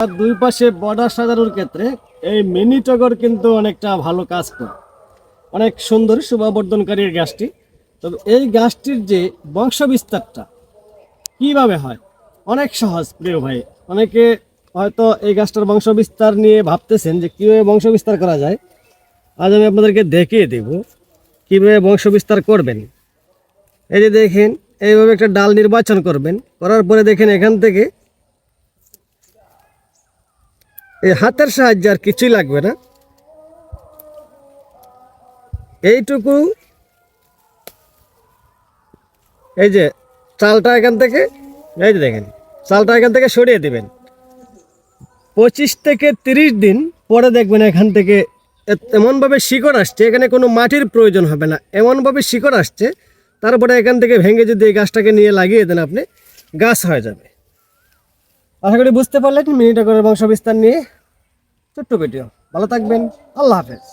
দুই পাশে বর্ডার সাজানোর ক্ষেত্রে এই মিনি টগর কিন্তু অনেকটা ভালো কাজ করে। অনেক সুন্দর শোভাবর্ধনকারী এই গাছটি তবে এই গাছটির যে বংশ বিস্তারটা কীভাবে হয়? অনেক সহজ, প্রিয় ভাই। অনেকে হয়তো এই গাছটার বংশ বিস্তার নিয়ে ভাবতেছেন যে কীভাবে বংশ বিস্তার করা যায়। আজ আমি আপনাদেরকে দেখিয়ে দেব কীভাবে বংশ বিস্তার করবেন। এই যে দেখেন, এইভাবে একটা ডাল নির্বাচন করবেন। করার পরে দেখেন এখান থেকে এই হাতের সাহায্যে আর কিছুই লাগবে না। এইটুকু। এই যে চালটা এখান থেকে, এই যে দেখেন, চালটা এখান থেকে সরিয়ে দিবেন। পঁচিশ থেকে তিরিশ দিন পরে দেখবেন এখান থেকে এমনভাবে শিকড় আসছে, এখানে কোনো মাটির প্রয়োজন হবে না। এমনভাবে শিকড় আসছে, তারপরে এখান থেকে ভেঙে যদি এই গাছটাকে নিয়ে লাগিয়ে দেন আপনি, গাছ হয়ে যাবে। আশা করি বুঝতে পারলেন মিনিটা করে বংশ বিস্তার নিয়ে ছোট্ট ভিডিও ভালো থাকবেন। আল্লাহ হাফেজ।